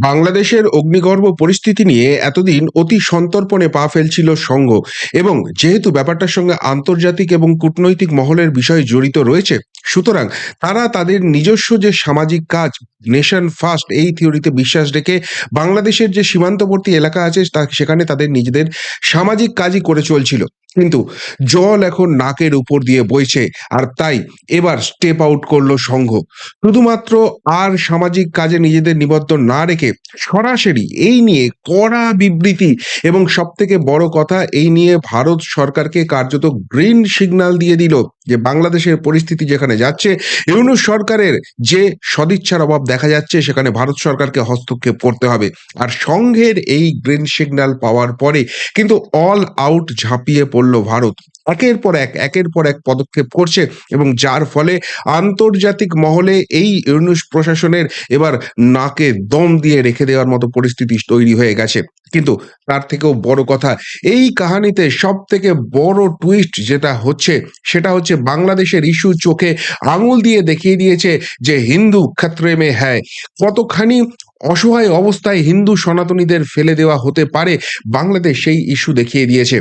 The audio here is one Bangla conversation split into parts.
বাংলাদেশের অগ্নিগর্ভ পরিস্থিতি নিয়ে এতদিন অতি সন্তর্পণে পা ফেলছিল সংঘ এবং যেহেতু ব্যাপারটার সঙ্গে আন্তর্জাতিক এবং কূটনৈতিক মহলের বিষয় জড়িত রয়েছে, সুতরাং তারা তাদের নিজস্ব যে সামাজিক কাজ, নেশন ফার্স্ট এই থিওরিতে বিশ্বাস রেখে বাংলাদেশের যে সীমান্তবর্তী এলাকা আছে, তা সেখানে তাদের নিজেদের সামাজিক কাজই করে চলছিল। কিন্তু জল এখন নাকের উপর দিয়ে বইছে আর তাই এবার স্টেপ আউট করল সংঘ। শুধুমাত্র আর সামাজিক কাজে নিজেদের নিবদ্ধ না রেখে সরাসরি এই নিয়ে কড়া বিবৃতি এবং সব থেকে বড় কথা, এই নিয়ে ভারত সরকারকে কার্যত গ্রিন সিগন্যাল দিয়ে দিল যে বাংলাদেশের পরিস্থিতি যেখানে যাচ্ছে, ইউনুস সরকারের যে সদিচ্ছার অভাব দেখা যাচ্ছে, সেখানে ভারত সরকারকে হস্তক্ষেপ করতে হবে। আর সংঘের এই গ্রিন সিগন্যাল পাওয়ার পরে কিন্তু অল আউট ঝাঁপিয়ে পড়ল ভারত। একের পর এক, একের পর এক পদক্ষেপ করছে এবং যার ফলে আন্তর্জাতিক মহলে এই ইউনুস প্রশাসনের এবার নাকে দম দিয়ে রেখে দেওয়ার মতো পরিস্থিতি তৈরি হয়ে গেছে। কিন্তু তার থেকেও বড় কথা, এই কাহানিতে সব থেকে বড় টুইস্ট যেটা হচ্ছে, সেটা হচ্ছে বাংলাদেশের ইস্যু চোখে আঙুল দিয়ে দেখিয়ে দিয়েছে যে হিন্দু ক্ষেত্রে মে হ্যায়। কতখানি অসহায় অবস্থায় হিন্দু সনাতনীদের ফেলে দেওয়া হতে পারে বাংলাদেশ সেই ইস্যু দেখিয়ে দিয়েছে।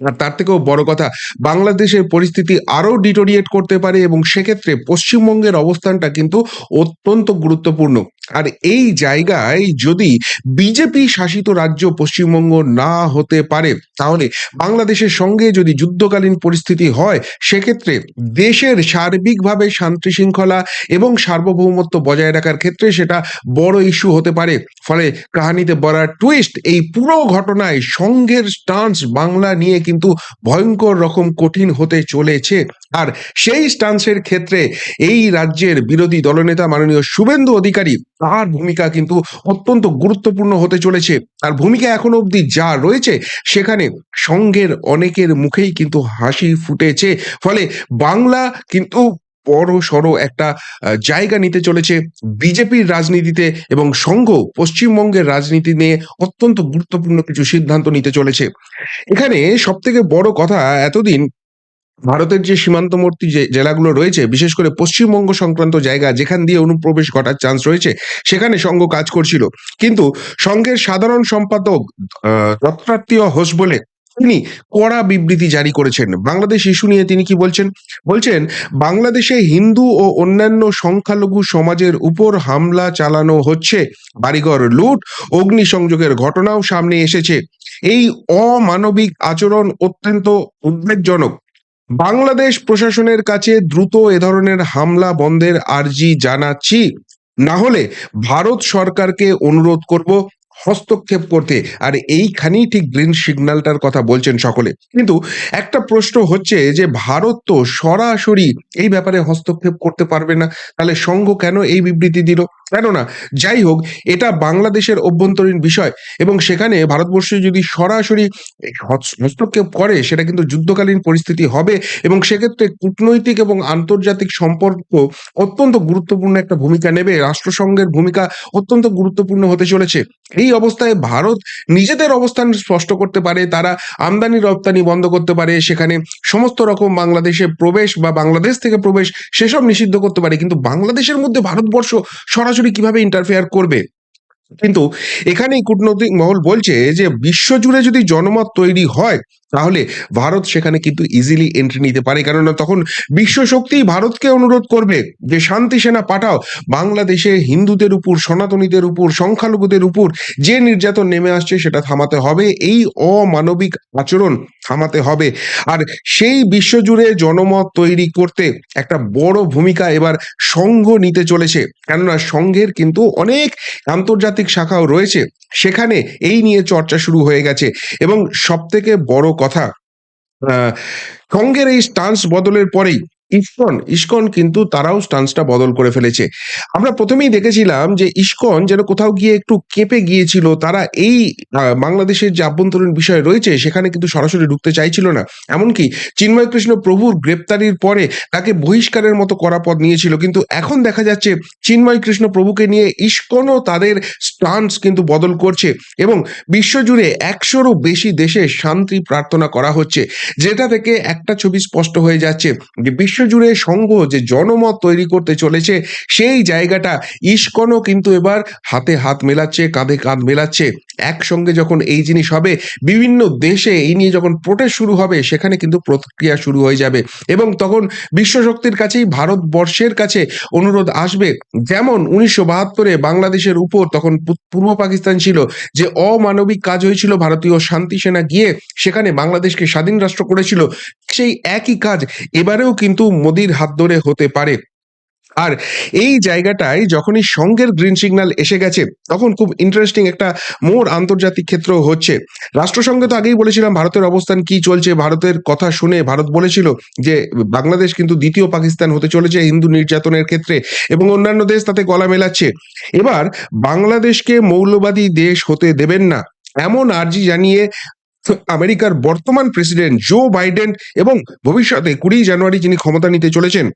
আর তার থেকেও বড় কথা, বাংলাদেশের পরিস্থিতি আরও ডিটোরিয়েট করতে পারে এবং সেক্ষেত্রে পশ্চিমবঙ্গের অবস্থানটা কিন্তু অত্যন্ত গুরুত্বপূর্ণ। আর এই জায়গায় যদি বিজেপি শাসিত রাজ্য পশ্চিমবঙ্গ না হতে পারে, তাহলে বাংলাদেশের সঙ্গে যদি যুদ্ধকালীন পরিস্থিতি হয়, সেক্ষেত্রে দেশের সার্বিকভাবে শান্তি শৃঙ্খলা এবং সার্বভৌমত্ব বজায় রাখার ক্ষেত্রে সেটা বড় ইস্যু হতে পারে। ফলে কাহানিতে বড় টুইস্ট এই পুরো ঘটনায় সংঘের স্টান্স বাংলা নিয়ে কিন্তু ভয়ঙ্কর রকম কঠিন হতে চলেছে। আর সেই স্টান্সের ক্ষেত্রে এই রাজ্যের বিরোধী দলনেতা মাননীয় শুভেন্দু অধিকারী তার ভূমিকা কিন্তু অত্যন্ত গুরুত্বপূর্ণ হতে চলেছে। তার ভূমিকা এখনও অবধি যা রয়েছে, সেখানে সংঘের অনেকের মুখেই কিন্তু হাসি ফুটেছে। ফলে বাংলা কিন্তু বড় সড়ো একটা জায়গা নিতে চলেছে বিজেপির রাজনীতিতে এবং সংঘ পশ্চিমবঙ্গের রাজনীতি নিয়ে অত্যন্ত গুরুত্বপূর্ণ কিছু সিদ্ধান্ত নিতে চলেছে। এখানে সব থেকে বড় কথা, এতদিন ভারতের যে সীমান্তবর্তী যে জেলাগুলো রয়েছে বিশেষ করে পশ্চিমবঙ্গ সংক্রান্ত জায়গা যেখান দিয়ে অনুপ্রবেশ ঘটার চান্স রয়েছে সেখানে সংঘ কাজ করছিল। কিন্তু সংঘের সাধারণ সম্পাদক আহ, হোস বলে তিনি কড়া বিবৃতি জারি করেছেন। বাংলাদেশ ইস্যু নিয়ে তিনি কি বলছেন? বলছেন বাংলাদেশে হিন্দু ও অন্যান্য সংখ্যালঘু সমাজের উপর হামলা চালানো হচ্ছে। বাড়িঘর লুট অগ্নিসংযোগের ঘটনাও সামনে এসেছে। এই অমানবিক আচরণ অত্যন্ত উদ্বেগজনক। বাংলাদেশ প্রশাসনের কাছে দ্রুত এ ধরনের হামলা বন্ধের আর্জি জানাচ্ছি। না হলে ভারত সরকারকে অনুরোধ করব হস্তক্ষেপ করতে। আর এইখানেই ঠিক গ্রিন সিগন্যালটার কথা বলছেন সকলে। কিন্তু একটা প্রশ্ন হচ্ছে যে, ভারত তো সরাসরি এই ব্যাপারে হস্তক্ষেপ করতে পারবে না। তাহলে সংঘ কেন এই বিবৃতি দিল? কেননা, যাই হোক, এটা বাংলাদেশের অভ্যন্তরীণ বিষয় এবং সেখানে ভারতবর্ষ যদি সরাসরি হস্তক্ষেপ করে, সেটা কিন্তু যুদ্ধকালীন পরিস্থিতি হবে এবং সেক্ষেত্রে কূটনৈতিক এবং আন্তর্জাতিক সম্পর্ক অত্যন্ত গুরুত্বপূর্ণ একটা ভূমিকা নেবে। রাষ্ট্রসংঘের ভূমিকা অত্যন্ত গুরুত্বপূর্ণ হতে চলেছে। এই অবস্থায় ভারত নিজেদের অবস্থান স্পষ্ট করতে পারে, তারা আমদানি রপ্তানি বন্ধ করতে পারে, সেখানে সমস্ত রকম বাংলাদেশে প্রবেশ বা বাংলাদেশ থেকে প্রবেশ সেসব নিষিদ্ধ করতে পারে। কিন্তু বাংলাদেশের মধ্যে ভারতবর্ষ সরাসরি কীভাবে ইন্টারফেয়ার করবে? কিন্তু এখানেই কূটনৈতিক মহল বলছে যে, বিশ্বজুড়ে যদি জনমত তৈরি হয় তাহলে ভারত সেখানে কিন্তু ইজিলি এন্ট্রি নিতে পারে। কেননা তখন বিশ্ব শক্তি ভারতকে অনুরোধ করবে যে, শান্তি সেনা পাঠাও। বাংলাদেশে হিন্দুদের উপর, সনাতনীদের উপর, সংখ্যালঘুদের উপর যে নির্যাতন নেমে আসছে, সেটা থামাতে হবে। এই অমানবিক আচরণ থামাতে হবে। আর সেই বিশ্বজুড়ে জনমত তৈরি করতে একটা বড় ভূমিকা এবার সংঘ নিতে চলেছে। কেননা সংঘের কিন্তু অনেক আন্তর্জাতিক শাখাও রয়েছে। সেখানে এই নিয়ে চর্চা শুরু হয়ে গেছে। এবং সব থেকে বড় কথা। সংঘের এই স্টান্স বদলের পরেই ইস্কন ইস্কন কিন্তু তারাও স্টান্সটা বদল করে ফেলেছে। আমরা প্রথমেই দেখেছিলাম যে ইস্কন যেন কোথাও গিয়ে একটু কেঁপে গিয়েছিল, তারা এই বাংলাদেশের যে আভ্যন্তরীণ বিষয় রয়েছে, সেখানে কিন্তু সরাসরি ঢুকতে চাইছিল না। এমনকি চিন্ময় কৃষ্ণ প্রভুর গ্রেপ্তারির পরে তাকে বহিষ্কারের মতো করা পদ নিয়েছিল। কিন্তু এখন দেখা যাচ্ছে চিন্ময় কৃষ্ণ প্রভুকে নিয়ে ইস্কনও তাদের স্টান্স কিন্তু বদল করছে এবং বিশ্বজুড়ে একশোরও বেশি দেশে শান্তি প্রার্থনা করা হচ্ছে, যেটা থেকে একটা ছবি স্পষ্ট হয়ে যাচ্ছে যে বিশ্ব বিশ্বজুড়ে সংঘ যে জনমত তৈরি করতে চলেছে, সেই জায়গাটা ইস্কনও কিন্তু এবার হাতে হাত মেলাচ্ছে, কাঁধে কাঁধ মেলাচ্ছে। একসঙ্গে যখন এই জিনিস হবে, বিভিন্ন দেশে এই নিয়ে যখন প্রোটেস্ট শুরু হবে, সেখানে কিন্তু প্রতিক্রিয়া শুরু হয়ে যাবে। এবং তখন বিশ্বশক্তির কাছেই ভারতবর্ষের কাছে অনুরোধ আসবে। যেমন উনিশশো বাহাত্তরে বাংলাদেশের উপর তখন পূর্ব পাকিস্তান ছিল যে অমানবিক কাজ হয়েছিল, ভারতীয় শান্তি সেনা গিয়ে সেখানে বাংলাদেশকে স্বাধীন রাষ্ট্র করেছিল। সেই একই কাজ এবারেও কিন্তু মোদির হাত ধরে হতে পারে। আর এই জায়গাটায় যখনই সঙ্গের গ্রিন সিগন্যাল এসে গেছে, তখন খুব ইন্টারেস্টিং একটা মোর আন্তর্জাতিক ক্ষেত্র হচ্ছে। রাষ্ট্রসংঘে তো আগেই বলেছিলাম ভারতের অবস্থান কি চলছে, ভারতের কথা শুনে ভারত বলেছিল যে বাংলাদেশ কিন্তু দ্বিতীয় পাকিস্তান হতে চলেছে হিন্দু নির্যাতনের ক্ষেত্রে এবং অন্যান্য দেশ তাতে গলা মেলাচ্ছে। এবার বাংলাদেশকে মৌলবাদী দেশ হতে দেবেন না। এমন আর্জি জানিয়ে আমেরিকার বর্তমান প্রেসিডেন্ট জো বাইডেন এবং ভবিষ্যতে কুড়ি জানুয়ারি যিনি ক্ষমতা নিতে চলেছেন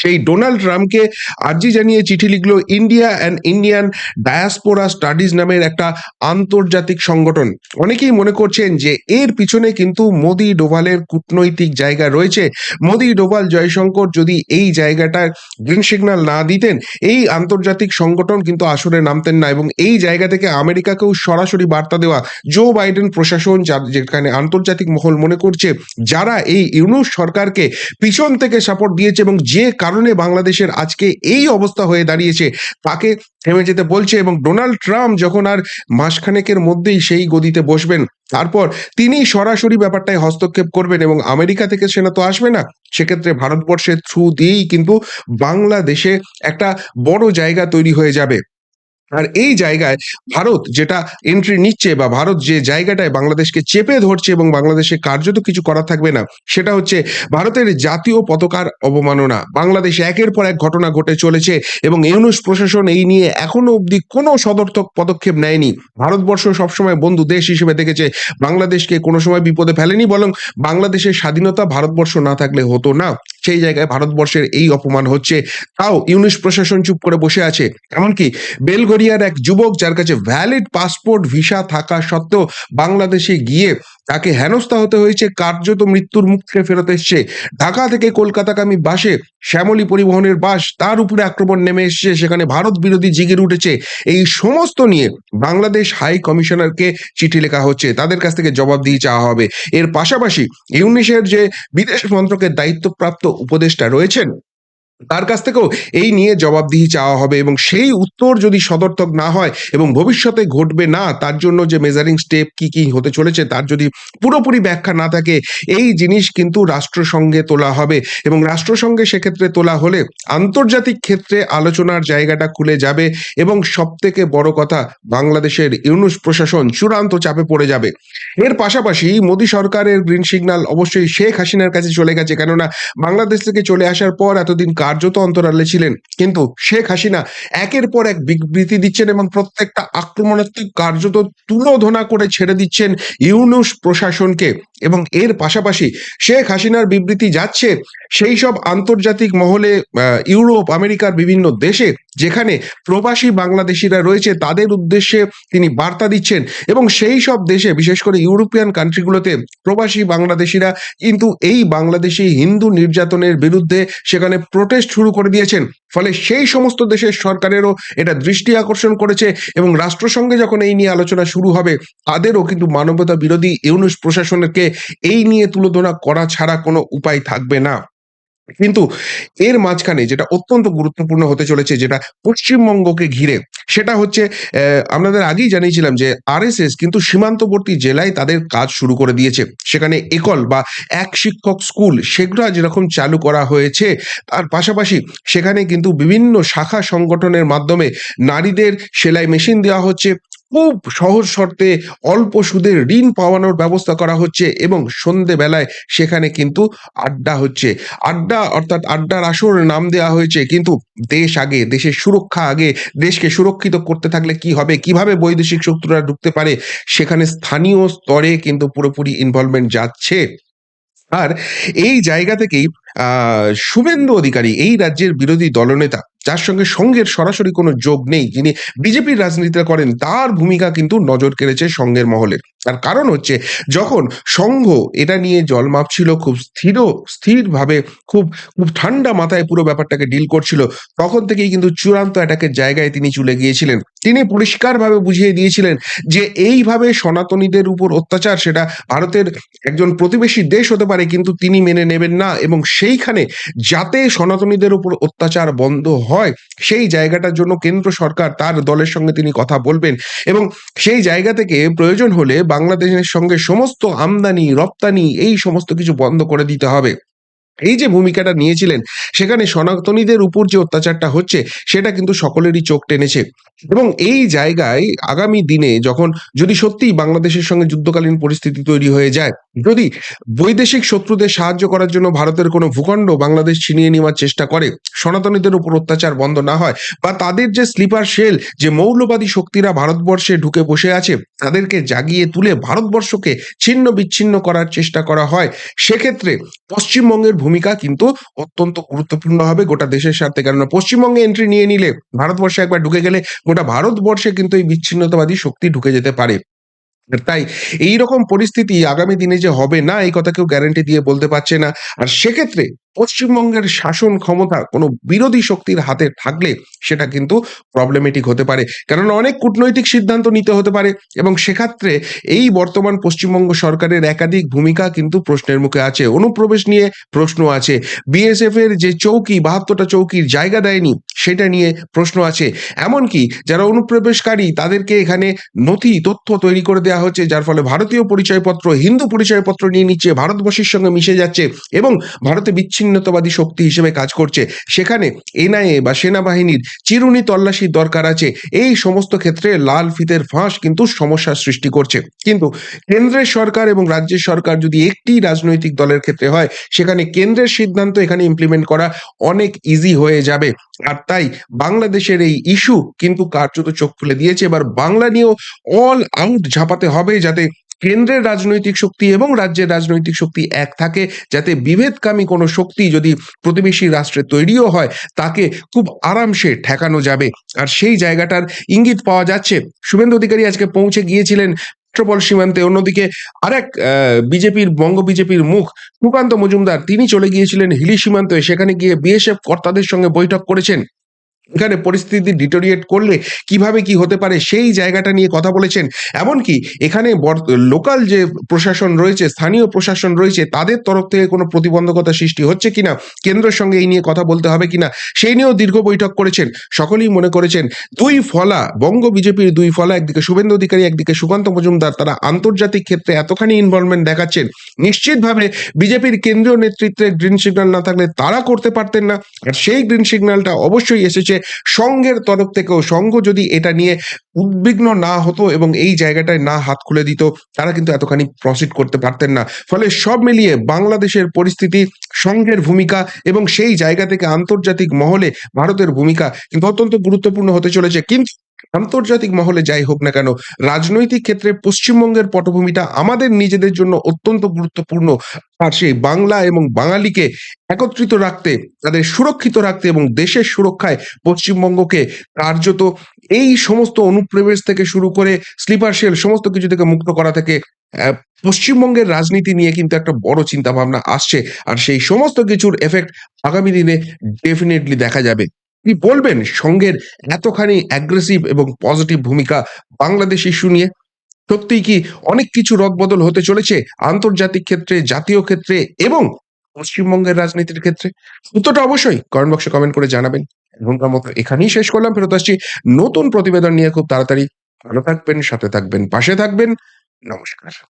সেই ডোনাল্ড ট্রাম্পকে আর্জি জানিয়ে চিঠি লিখলো India and Indian diaspora studies নামের একটা আন্তর্জাতিক সংগঠন। অনেকেই মনে করছেন যে এর পিছনে কিন্তু মোদি ডোভালের কূটনৈতিক জায়গা রয়েছে। মোদি ডোভাল জয়শঙ্কর যদি এই জায়গাটার গ্রিন সিগন্যাল না দিতেন, এই আন্তর্জাতিক সংগঠন কিন্তু আসরে নামতেন না এবং এই জায়গা থেকে আমেরিকাকেও সরাসরি বার্তা দেওয়া জো বাইডেন প্রশাসন যেখানে আন্তর্জাতিক মহল মনে করছে, যারা এই ইউনুস সরকারকে পিছন থেকে সাপোর্ট দিয়েছে এবং যে কারণে বাংলাদেশের আজকে এই অবস্থা হয়ে দাঁড়িয়েছে। তাকে থেমে যেতে বলছে এবং ডোনাল্ড ট্রাম্প যখন আর মাসখানেকের মধ্যেই সেই গদিতে বসবেন, তারপর তিনি সরাসরি ব্যাপারটায় হস্তক্ষেপ করবেন এবং আমেরিকা থেকে সেনা তো আসবে না, সেক্ষেত্রে ভারতবর্ষের থ্রু দিয়েই কিন্তু বাংলাদেশে একটা বড় জায়গা তৈরি হয়ে যাবে। আর এই জায়গায় ভারত যেটা এন্ট্রি নিচ্ছে বা ভারত যে জায়গাটায় বাংলাদেশকে চেপে ধরছে এবং বাংলাদেশে কার্যত কিছু করা থাকবে না, সেটা হচ্ছে ভারতের জাতীয় পতাকার অবমাননা। বাংলাদেশে একের পর এক ঘটনা ঘটে চলেছে এবং ইউনুস প্রশাসন এই নিয়ে এখনও অবধি কোনো সদর্থক পদক্ষেপ নেয়নি। ভারতবর্ষ সবসময় বন্ধু দেশ হিসেবে দেখেছে, বাংলাদেশকে কোনো সময় বিপদে ফেলেনি বরং বাংলাদেশের স্বাধীনতা ভারতবর্ষ না থাকলে হতো না। সেই জায়গায় ভারতবর্ষের এই অপমান হচ্ছে। তাও ইউনুস প্রশাসন চুপ করে বসে আছে। এমনকি বেলগরিয়ার এক যুবক যার কাছে ভ্যালিড পাসপোর্ট ভিসা থাকা সত্ত্বেও বাংলাদেশে গিয়ে তাকে হেনস্থা হতে হয়েছে। কার্যত মৃত্যুর মুখ থেকে ফেরত এসছে। ঢাকা থেকে কলকাতাগামী বাসে শ্যামলী পরিবহনের বাস তার উপরে আক্রমণ নেমে এসছে। সেখানে ভারত বিরোধী জিগির উঠেছে। এই সমস্ত নিয়ে বাংলাদেশ হাই কমিশনারকে চিঠি লেখা হচ্ছে। তাদের কাছ থেকে জবাব দিয়ে চাওয়া হবে। এর পাশাপাশি ইউনিশের যে বিদেশ মন্ত্রকের দায়িত্বপ্রাপ্ত উপদেষ্টা রয়েছেন তার কাছ থেকেও এই নিয়ে জবাবদিহি চাওয়া হবে এবং সেই উত্তর যদি সদর্থক না হয় এবং ভবিষ্যতে ঘটবে না, তার জন্য যে মেজারিং স্টেপ কি কি হতে চলেছে তার যদি পুরোপুরি ব্যাখ্যা না থাকে, এই জিনিস কিন্তু রাষ্ট্রসংঘে তোলা হবে এবং রাষ্ট্রসংঘে সেক্ষেত্রে তোলা হলে আন্তর্জাতিক ক্ষেত্রে আলোচনার জায়গাটা খুলে যাবে এবং সব থেকে বড় কথা বাংলাদেশের ইউনুস প্রশাসন চূড়ান্ত চাপে পড়ে যাবে। এর পাশাপাশি মোদী সরকারের গ্রিন সিগন্যাল অবশ্যই শেখ হাসিনার কাছে চলে গেছে কেননা বাংলাদেশ থেকে চলে আসার পর এতদিন কার্যত অন্তরালে ছিলেন। কিন্তু শেখ হাসিনা একের পর এক বিবৃতি দিচ্ছেন এবং প্রত্যেকটা আক্রমণাত্মক কার্যত তুলোধনা করে ছেড়ে দিচ্ছেন ইউনুস প্রশাসনকে। এবং এর পাশাপাশি শেখ হাসিনার বিবৃতি যাচ্ছে, সেই সব আন্তর্জাতিক মহলে ইউরোপ, আমেরিকার বিভিন্ন দেশে যেখানে প্রবাসী বাংলাদেশিরা রয়েছে, তাদের উদ্দেশ্যে তিনি বার্তা দিচ্ছেন এবং সেই সব দেশে, বিশেষ করে ইউরোপিয়ান কান্ট্রিগুলোতে প্রবাসী বাংলাদেশিরা কিন্তু এই বাংলাদেশি হিন্দু নির্যাতনের বিরুদ্ধে সেখানে প্রোটেস্ট শুরু করে দিয়েছেন। ফলে সেই সমস্ত দেশের সরকারেরও এটা দৃষ্টি আকর্ষণ করেছে এবং রাষ্ট্রসংঘে যখন এই নিয়ে আলোচনা শুরু হবে, তাদেরও কিন্তু মানবতা বিরোধী ইউনুস প্রশাসনকে এই নিয়ে তুলোধনা করা ছাড়া কোনো উপায় থাকবে না। কিন্তু এর মাঝখানে যেটা অত্যন্ত গুরুত্বপূর্ণ হতে চলেছে, যেটা পশ্চিমবঙ্গকে ঘিরে, সেটা হচ্ছে আপনাদের আগেই জানিয়েছিলাম যে আরএসএস কিন্তু সীমান্তবর্তী জেলায় তাদের কাজ শুরু করে দিয়েছে। সেখানে একল বা এক শিক্ষক স্কুল, সেগুলো যেরকম চালু করা হয়েছে, তার পাশাপাশি সেখানে কিন্তু বিভিন্ন শাখা সংগঠনের মাধ্যমে নারীদের সেলাই মেশিন দেওয়া হচ্ছে। খুব সহজ শর্তে অল্প সুদের ঋণ পাওয়ানোর ব্যবস্থা করা হচ্ছে এবং সন্ধেবেলায় সেখানে কিন্তু আড্ডা হচ্ছে। আড্ডা অর্থাৎ আড্ডার আসর নাম দেওয়া হয়েছে, কিন্তু দেশ আগে, দেশের সুরক্ষা আগে, দেশকে সুরক্ষিত করতে থাকলে কি হবে, কীভাবে বৈদেশিক শত্রুরা ঢুকতে পারে, সেখানে স্থানীয় স্তরে কিন্তু পুরোপুরি ইনভলভমেন্ট যাচ্ছে। আর এই জায়গা থেকেই শুভেন্দু অধিকারী, এই রাজ্যের বিরোধী দলনেতা যার সঙ্গে সঙ্ঘের সরাসরি কোনো যোগ নেই। যিনি বিজেপির রাজনীতিটা করেন, তার ভূমিকা কিন্তু নজর কেড়েছে সঙ্ঘের মহলের তার কারণ হচ্ছে, যখন সংঘ এটা নিয়ে জল মাপছিল, খুব স্থির, স্থিরভাবে, খুব খুব ঠান্ডা মাথায় পুরো ব্যাপারটাকে ডিল করছিল, তখন থেকেই কিন্তু চূড়ান্ত অ্যাটাকের জায়গায় তিনি চলে গিয়েছিলেন। তিনি পরিষ্কারভাবে বুঝিয়ে দিয়েছিলেন যে, এইভাবে সনাতনীদের উপর অত্যাচার, সেটা ভারতের একজন প্রতিবেশী দেশ হতে পারে, কিন্তু তিনি মেনে নেবেন না। এবং সেইখানে যাতে সনাতনীদের উপর অত্যাচার বন্ধ হয় সেই জায়গাটার জন্য কেন্দ্র সরকার তার দলের সঙ্গে তিনি কথা বলবেন এবং সেই জায়গা থেকে প্রয়োজন হলে বাংলাদেশের সঙ্গে সমস্ত আমদানি, রপ্তানি এই সমস্ত কিছু বন্ধ করে দিতে হবে। এই যে ভূমিকাটা নিয়েছিলেন, সেখানে সনাতনীদের উপর যে অত্যাচারটা হচ্ছে, সেটা কিন্তু সকলেরই চোখ টেনেছে। এবং এই জায়গায় আগামী দিনে যখন যদি সত্যি বাংলাদেশের সঙ্গে যুদ্ধকালীন পরিস্থিতি তৈরি হয়ে যায়, যদি বৈদেশিক শত্রুদের সাহায্য করার জন্য ভারতের কোনো ভূখণ্ড বাংলাদেশ ছিনিয়ে নেওয়ার চেষ্টা করে, সনাতনীদের উপর অত্যাচার বন্ধ না হয়, বা তাদের যে স্লিপার শেল, যে মৌলবাদী শক্তিরা ভারতবর্ষে ঢুকে বসে আছে, তাদেরকে জাগিয়ে তুলে ভারতবর্ষকে ছিন্ন বিচ্ছিন্ন করার চেষ্টা করা হয়, সেক্ষেত্রে পশ্চিমবঙ্গের ভূমিকা কিন্তু অত্যন্ত গুরুত্বপূর্ণ হবে গোটা দেশের স্বার্থে। কেননা পশ্চিমবঙ্গে এন্ট্রি নিয়ে নিলে, ভারতবর্ষে একবার ঢুকে গেলে গোটা ভারতবর্ষে কিন্তু এই বিচ্ছিন্নতাবাদী শক্তি ঢুকে যেতে পারে। তাই এই রকম পরিস্থিতি আগামী দিনে যে হবে না, এই কথা কেউ গ্যারান্টি দিয়ে বলতে পারছে না। আর সেক্ষেত্রে পশ্চিমবঙ্গের শাসন ক্ষমতা কোনো বিরোধী শক্তির হাতে থাকলে সেটা কিন্তু প্রবলেমেটিক হতে পারে। কেননা অনেক কূটনৈতিক সিদ্ধান্ত নিতে হতে পারে এবং সেক্ষেত্রে এই বর্তমান পশ্চিমবঙ্গ সরকারের একাধিক ভূমিকা কিন্তু প্রশ্নের মুখে আছে। অনুপ্রবেশ নিয়ে প্রশ্ন আছে। বিএসএফ এর যে চৌকি, বাহাত্তরটা চৌকির জায়গা দেয়নি সেটা নিয়ে প্রশ্ন আছে। এমনকি যারা অনুপ্রবেশকারী, তাদেরকে এখানে নথি, তথ্য তৈরি করে দেওয়া হচ্ছে, যার ফলে ভারতীয় পরিচয়পত্র, হিন্দু পরিচয়পত্র নিয়ে নিচ্ছে, ভারতবর্ষের সঙ্গে মিশে যাচ্ছে এবং ভারতে বিচ্ছিন্নতাবাদী শক্তি হিসেবে কাজ করছে। সেখানে এনআইএ বা সেনাবাহিনীর চিরুনি তল্লাশির দরকার আছে। এই সমস্ত ক্ষেত্রে লাল ফিতের ফাঁস কিন্তু সমস্যার সৃষ্টি করছে। কিন্তু কেন্দ্রের সরকার এবং রাজ্যের সরকার যদি একটি রাজনৈতিক দলের ক্ষেত্রে হয়, সেখানে কেন্দ্রের সিদ্ধান্ত এখানে ইমপ্লিমেন্ট করা অনেক ইজি হয়ে যাবে। আর তাই বাংলাদেশের এই ইস্যু কিন্তু কার্যত চোখ খুলে দিয়েছে। এবার বাংলা নিয়েও অল আউট ঝাঁপাতে হবে যাতে কেন্দ্রের রাজনৈতিক শক্তি এবং রাজ্যের রাজনৈতিক শক্তি এক থাকে, যাতে বিভেদকামী কোনো শক্তি যদি প্রতিবেশী রাষ্ট্রে তৈরিও হয়, তাকে খুব আরামসে ঠেকানো যাবে। আর সেই জায়গাটার ইঙ্গিত পাওয়া যাচ্ছে। শুভেন্দু অধিকারী আজকে পৌঁছে গিয়েছিলেন পেট্রোপল সীমান্তে। অন্যদিকে আরেক বিজেপির, বঙ্গ বিজেপির মুখ, সুকান্ত মজুমদার, তিনি চলে গিয়েছিলেন হিলি সীমান্তে। সেখানে গিয়ে বিএসএফ কর্তাদের সঙ্গে বৈঠক করেছেন। এখানে পরিস্থিতি ডিটোরিয়েট করলে কীভাবে কি হতে পারে সেই জায়গাটা নিয়ে কথা বলেছেন। এমনকি এখানে লোকাল যে প্রশাসন রয়েছে, স্থানীয় প্রশাসন রয়েছে, তাদের তরফ থেকে কোনো প্রতিবন্ধকতা সৃষ্টি হচ্ছে কিনা, কেন্দ্রের সঙ্গে এই নিয়ে কথা বলতে হবে কিনা, সেই নিয়েও দীর্ঘ বৈঠক করেছেন। সকলেই মনে করেছেন, দুই ফলা, বঙ্গ বিজেপির দুই ফলা, একদিকে শুভেন্দু অধিকারী, একদিকে সুকান্ত মজুমদার, তারা আন্তর্জাতিক ক্ষেত্রে এতখানি ইনভলভমেন্ট দেখাচ্ছেন। নিশ্চিতভাবে বিজেপির কেন্দ্রীয় নেতৃত্বে গ্রিন সিগন্যাল না থাকলে তারা করতে পারতেন না। আর সেই গ্রিন সিগন্যালটা অবশ্যই এসেছে সংঘের তরফ থেকেও সঙ্গ যদি এটা নিয়ে উদ্বিগ্ন না হতো এবং এই জায়গাটায় না হাত খুলে দিত, তারা কিন্তু এতখানি প্রসিড করতে পারতেন না। ফলে সব মিলিয়ে বাংলাদেশের পরিস্থিতি সংঘের ভূমিকা এবং সেই জায়গা থেকে আন্তর্জাতিক মহলে ভারতের ভূমিকা কিন্তু অত্যন্ত গুরুত্বপূর্ণ হতে চলেছে। কিন্তু আন্তর্জাতিক মহলে যাই হোক না কেন, রাজনৈতিক ক্ষেত্রে পশ্চিমবঙ্গের পটভূমিটা আমাদের নিজেদের জন্য অত্যন্ত গুরুত্বপূর্ণ। আর সেই বাংলা এবং বাঙালিকে একত্রিত রাখতে, তাদের সুরক্ষিত রাখতে এবং দেশের সুরক্ষায় পশ্চিমবঙ্গকে কার্যত এই সমস্ত অনুপ্রবেশ থেকে শুরু করে, স্লিপার সেল সমস্ত কিছু থেকে মুক্ত করা থেকে পশ্চিমবঙ্গের রাজনীতি নিয়ে কিন্তু একটা বড় চিন্তা ভাবনা আসছে। আর সেই সমস্ত কিছুর এফেক্ট আগামী দিনে ডেফিনেটলি দেখা যাবে। কি বলবেন? সঙ্গের এতখানি অ্যাগ্রেসিভ এবং পজিটিভ ভূমিকা বাংলাদেশ ইস্যু নিয়ে? সত্যিই কি অনেক কিছু রদবদল হতে চলেছে আন্তর্জাতিক ক্ষেত্রে, জাতীয় ক্ষেত্রে এবং পশ্চিমবঙ্গের রাজনীতির ক্ষেত্রে? উত্তরটা অবশ্যই কমেন্ট বক্সে কমেন্ট করে জানাবেন। এখনকার মতো এখানেই শেষ করলাম, ফেরত আসছি নতুন প্রতিবেদন নিয়ে খুব তাড়াতাড়ি। ভালো থাকবেন, সাথে থাকবেন, পাশে থাকবেন। নমস্কার।